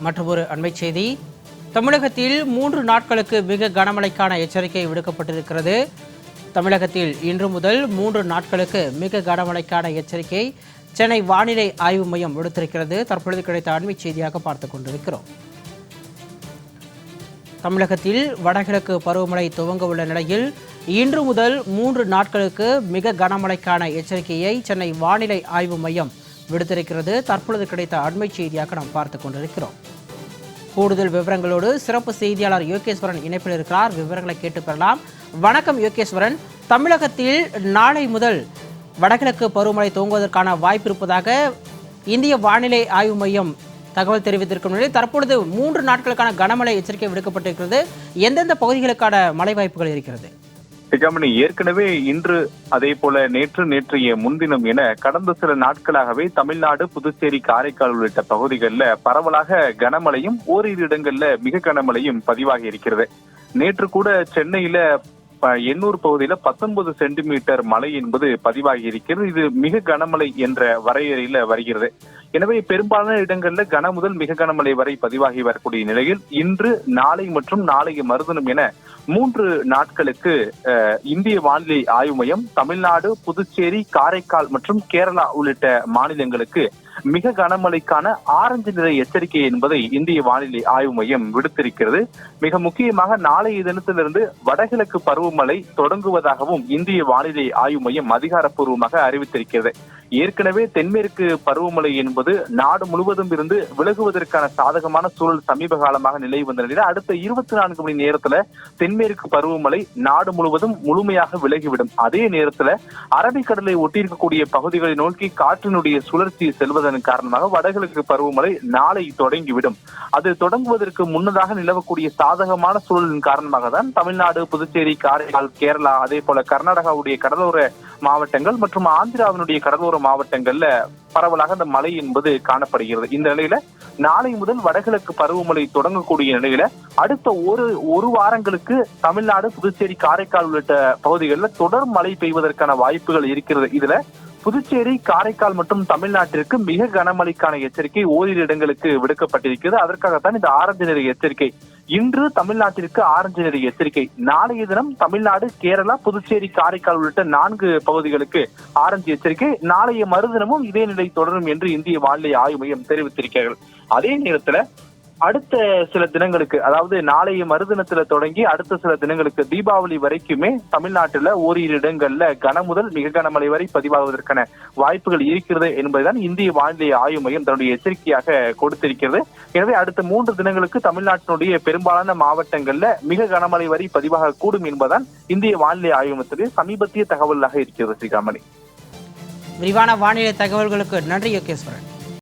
மற்றொரு அண்மை செய்தி. தமிழகத்தில் மூன்று நாட்களுக்கு மிக கனமழைக்கான எச்சரிக்கை விடுக்கப்பட்டிருக்கிறது. தமிழகத்தில் இன்று முதல் மூன்று நாட்களுக்கு மிக கனமழைக்கான எச்சரிக்கை சென்னை வானிலை ஆய்வு மையம் விடுத்திருக்கிறது. தற்பொழுது கிடைத்த அண்மை செய்தியாக பார்த்து கொண்டிருக்கிறோம். தமிழகத்தில் வடகிழக்கு பருவமழை துவங்க உள்ள நிலையில் இன்று முதல் மூன்று நாட்களுக்கு மிக கனமழைக்கான எச்சரிக்கையை சென்னை வானிலை ஆய்வு மையம் விடுத்திருக்கிறது. தற்பொழுது கிடைத்த அண்மை செய்தியாக நாம் பார்த்து கொண்டிருக்கிறோம். கூடுதல் விவரங்களோடு சிறப்பு செய்தியாளர் யோகேஸ்வரன் இணைப்பில் இருக்கிறார். விவரங்களை கேட்டு பெறலாம். வணக்கம் யோகேஸ்வரன். தமிழகத்தில் நாளை முதல் வடகிழக்கு பருவமழை துவங்குவதற்கான வாய்ப்பு இருப்பதாக இந்திய வானிலை ஆய்வு மையம் தகவல் தெரிவித்திருக்கும் நிலையில் தற்பொழுது மூன்று நாட்களுக்கான கனமழை எச்சரிக்கை விடுக்கப்பட்டிருக்கிறது. எந்தெந்த பகுதிகளுக்கான மழை வாய்ப்புகள் இருக்கிறது? சிகாமணி ஏற்கனவே இன்று அதே போல நேற்று நேற்றைய முன்தினம் என கடந்த சில நாட்களாகவே தமிழ்நாடு புதுச்சேரி காரைக்கால் உள்ளிட்ட பகுதிகளில் பரவலாக கனமழையும் ஓரிரு இடங்கள்ல மிக கனமழையும் பதிவாகி இருக்கிறது. நேற்று கூட சென்னையில எண்ணூர் பகுதியில பத்தொன்பது சென்டிமீட்டர் மழை என்பது பதிவாகி இருக்கிறது. இது மிக கனமழை என்ற வரையறையில வருகிறது. எனவே பெரும்பாலான இடங்களில் கன முதல் மிக கனமழை வரை பதிவாகி வரக்கூடிய நிலையில் இன்று நாளை மற்றும் நாளைய மறுதினம் என மூன்று நாட்களுக்கு இந்திய வானிலை ஆய்வு மையம் தமிழ்நாடு புதுச்சேரி காரைக்கால் மற்றும் கேரளா உள்ளிட்ட மாநிலங்களுக்கு மிக கனமழைக்கான ஆரஞ்சு நிலை எச்சரிக்கை என்பதை இந்திய வானிலை ஆய்வு மையம் விடுத்திருக்கிறது. மிக முக்கியமாக நாளைய தினத்திலிருந்து வடகிழக்கு பருவமழை தொடங்குவதாகவும் இந்திய வானிலை ஆய்வு மையம் அதிகாரப்பூர்வமாக அறிவித்திருக்கிறது. ஏற்கனவே தென்மேற்கு பருவமழை என்பது நாடு முழுவதும் இருந்து விலகுவதற்கான சாதகமான சூழல் சமீப காலமாக நிலவி வந்த நிலையில் அடுத்த இருபத்தி நான்கு மணி நேரத்துல தென்மேற்கு பருவமழை நாடு முழுவதும் முழுமையாக விலகிவிடும். அதே நேரத்துல அரபிக்கடலை ஒட்டியிருக்கக்கூடிய பகுதிகளை நோக்கி காற்றினுடைய சுழற்சி செல்வதன் காரணமாக வடகிழக்கு பருவமழை நாளை தொடங்கிவிடும். அது தொடங்குவதற்கு முன்னதாக நிலவக்கூடிய சாதகமான சூழலின் காரணமாக தான் தமிழ்நாடு புதுச்சேரி காரைக்கால் கேரளா அதே போல கர்நாடகாவுடைய கடலோர மாவட்டங்கள் மற்றும் ஆந்திராவினுடைய கடலோர மாவட்டங்கள்ல பரவலாக அந்த மழை என்பது காணப்படுகிறது. இந்த நிலையில நாளை முதல் வடகிழக்கு பருவமழை தொடங்கக்கூடிய நிலையில அடுத்த ஒரு ஒரு வாரங்களுக்கு தமிழ்நாடு புதுச்சேரி காரைக்கால் உள்ளிட்ட பகுதிகளில் தொடர் மழை பெய்வதற்கான வாய்ப்புகள் இருக்கிறது. இதுல புதுச்சேரி காரைக்கால் மற்றும் தமிழ்நாட்டிற்கு மிக கனமழைக்கான எச்சரிக்கை ஓரிரு இடங்களுக்கு விடுக்கப்பட்டிருக்கிறது. அதற்காகத்தான் இந்த ஆரஞ்சு நிற எச்சரிக்கை. இன்று தமிழ்நாட்டிற்கு ஆரஞ்சு நிற எச்சரிக்கை. நாளைய தினம் தமிழ்நாடு கேரளா புதுச்சேரி காரைக்கால் உள்ளிட்ட நான்கு பகுதிகளுக்கு ஆரஞ்சு எச்சரிக்கை. நாளைய மறுதினமும் இதே நிலை தொடரும் என்று இந்திய வானிலை ஆய்வு மையம் தெரிவித்திருக்கிறார்கள் அதே நேரத்துல அடுத்த சில தினங்களுக்கு அதாவது நாளைய மறுதினத்துல தொடங்கி அடுத்த சில தினங்களுக்கு தீபாவளி வரைக்குமே தமிழ்நாட்டுல ஓரிரு இடங்கள்ல கன முதல் மிக கனமழை வரை பதிவாகுவதற்கான வாய்ப்புகள் இருக்கிறது என்பதுதான் இந்திய வானிலை ஆய்வு மையம் தன்னுடைய எச்சரிக்கையாக கொடுத்திருக்கிறது. எனவே அடுத்த மூன்று தினங்களுக்கு தமிழ்நாட்டினுடைய பெரும்பாலான மாவட்டங்கள்ல மிக கனமழை வரை பதிவாக கூடும் என்பதுதான் இந்திய வானிலை ஆய்வு மையத்துடைய சமீபத்திய தகவலாக இருக்கிறது ஸ்ரீகாமணி. விரிவான வானிலை தகவல்களுக்கு நன்றி யோகேஸ்வரன்.